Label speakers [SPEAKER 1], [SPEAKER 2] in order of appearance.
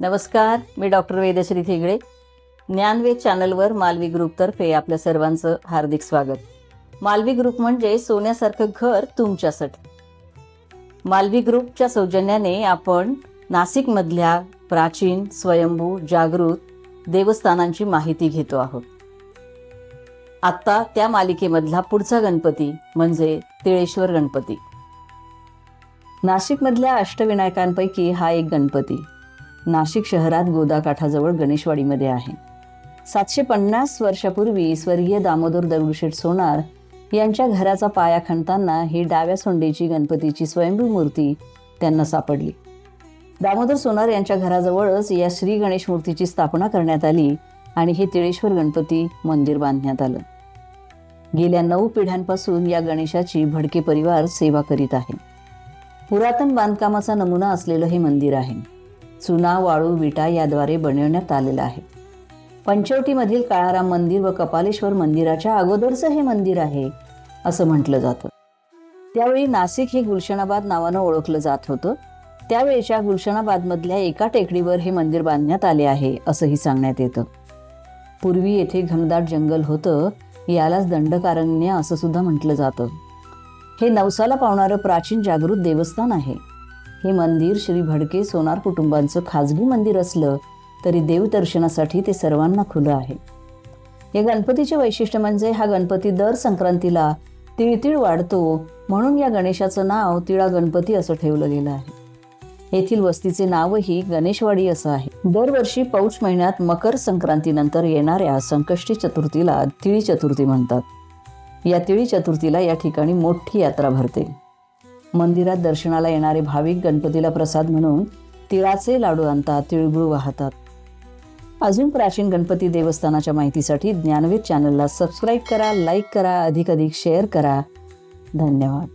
[SPEAKER 1] नमस्कार मी डॉक्टर वेदश्री थिगडे. ज्ञानवेद चॅनलवर मालवी ग्रुपतर्फे आपल्या सर्वांचं हार्दिक स्वागत. मालवी ग्रुप म्हणजे सोन्यासारखं घर तुमच्यासाठी. मालवी ग्रुपच्या सौजन्याने आपण नाशिकमधल्या प्राचीन स्वयंभू जागृत देवस्थानांची माहिती घेतो आहोत. आत्ता त्या मालिकेमधला पुढचा गणपती म्हणजे तिळेश्वर गणपती. नाशिकमधल्या अष्टविनायकांपैकी हा एक गणपती. नाशिक शहरात गोदाकाठाजवळ गणेशवाडीमध्ये आहे. सातशे पन्नास वर्षापूर्वी स्वर्गीय दामोदर दगडूशेठ सोनार यांच्या घराचा पाया खणताना ही डाव्या सोंडेची गणपतीची स्वयंभू मूर्ती त्यांना सापडली. दामोदर सोनार यांच्या घराजवळच या श्री गणेश मूर्तीची स्थापना करण्यात आली आणि हे तिळेश्वर गणपती मंदिर बांधण्यात आलं. गेल्या नऊ पिढ्यांपासून या गणेशाची भडके परिवार सेवा करीत आहे. पुरातन बांधकामाचा नमुना असलेलं हे मंदिर आहे. चुना वाळू विटा याद्वारे बनवण्यात आलेलं आहे. पंचवटीमधील काळाराम मंदिर व कपालेश्वर मंदिराच्या अगोदरचं हे मंदिर आहे असं म्हटलं जातं. त्यावेळी नाशिक हे गुलशनाबाद नावानं ओळखलं जात होतं. त्यावेळेच्या गुलशनाबादमधल्या एका टेकडीवर हे मंदिर बांधण्यात आले आहे असंही सांगण्यात येतं. पूर्वी येथे घनदाट जंगल होतं यालाच दंडकारण्य असं सुद्धा म्हटलं जातं. हे नवसाला पावणारं प्राचीन जागृत देवस्थान आहे. हे मंदिर श्री भडके सोनार कुटुंबांचं खाजगी मंदिर असलं तरी देवदर्शनासाठी ते सर्वांना खुलं आहे. या गणपतीचे वैशिष्ट्य म्हणजे हा गणपती दर संक्रांतीला तिळतिळ वाढतो म्हणून या गणेशाचं नाव तिळा गणपती असं ठेवलं गेलं आहे. येथील वस्तीचे नावही गणेशवाडी असं आहे. दरवर्षी पौष महिन्यात मकर संक्रांतीनंतर येणाऱ्या संकष्टी चतुर्थीला तिळी चतुर्थी म्हणतात. या तिळी चतुर्थीला या ठिकाणी मोठी यात्रा भरते. मंदिरात दर्शनाला येणारे भाविक गणपतीला प्रसाद म्हणून तिळाचे लाडू आणतात तिळगुळ वाहतात. अजून प्राचीन गणपती देवस्थानाच्या माहितीसाठी ज्ञानवेद चॅनलला सबस्क्राईब करा लाईक करा अधिक अधिक शेअर करा. धन्यवाद.